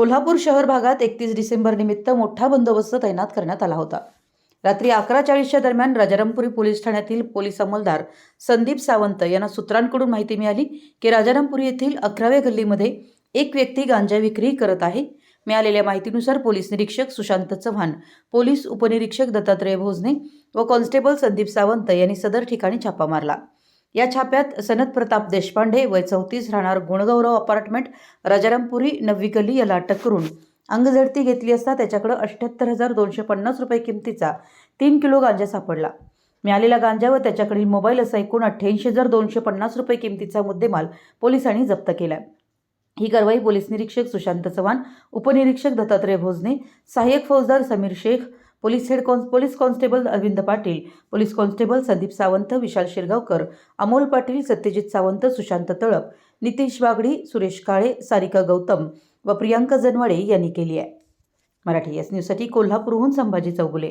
कोल्हापूर शहर भागात एकतीस डिसेंबर निमित्त मोठा बंदोबस्त तैनात करण्यात आला होता. रात्री अकरा चाळीसच्या दरम्यान राजारामपुरी पोलीस ठाण्यातील पोलीस अंमलदार संदीप सावंत यांना सूत्रांकडून माहिती मिळाली की राजारामपुरी येथील अकराव्या गल्लीमध्ये एक व्यक्ती गांजा विक्री करत आहे. मिळालेल्या माहितीनुसार पोलीस निरीक्षक सुशांत चव्हाण पोलीस उपनिरीक्षक दत्तात्रय भोजने व कॉन्स्टेबल संदीप सावंत यांनी सदर ठिकाणी छापा मारला. या छाप्यात सनद प्रताप देशपांडे वय चौतीस राहणार गुणगौरव अपार्टमेंट राजारामपुरी नववी गल्ली याला अटक करून अंगझडती घेतली असता त्याच्याकडे अठ्ठ्याहत्तर हजार दोनशे पन्नास रुपये किमतीचा तीन किलो गांजा सापडला. मिळालेला गांजा व त्याच्याकडील मोबाईल असा एकूण अठ्ठ्याऐंशी हजार दोनशे पन्नास रुपये किमतीचा मुद्देमाल पोलिसांनी जप्त केला. ही कारवाई पोलीस निरीक्षक सुशांत चव्हाण उपनिरीक्षक दत्तात्रय भोजने सहाय्यक फौजदार Sameer Shaikh police head cons police constable Arvind Patil police constable Sandeep Sawant Vishal Shirgaonkar Amol Patil Satyajit Sawant Sushant Talap Nitish Bagdi Suresh Kale Sarika Gautam व प्रियांका जनवाडे यांनी केली आहे. मराठी एस न्यूजसाठी कोल्हापूरहून संभाजी चौगुले.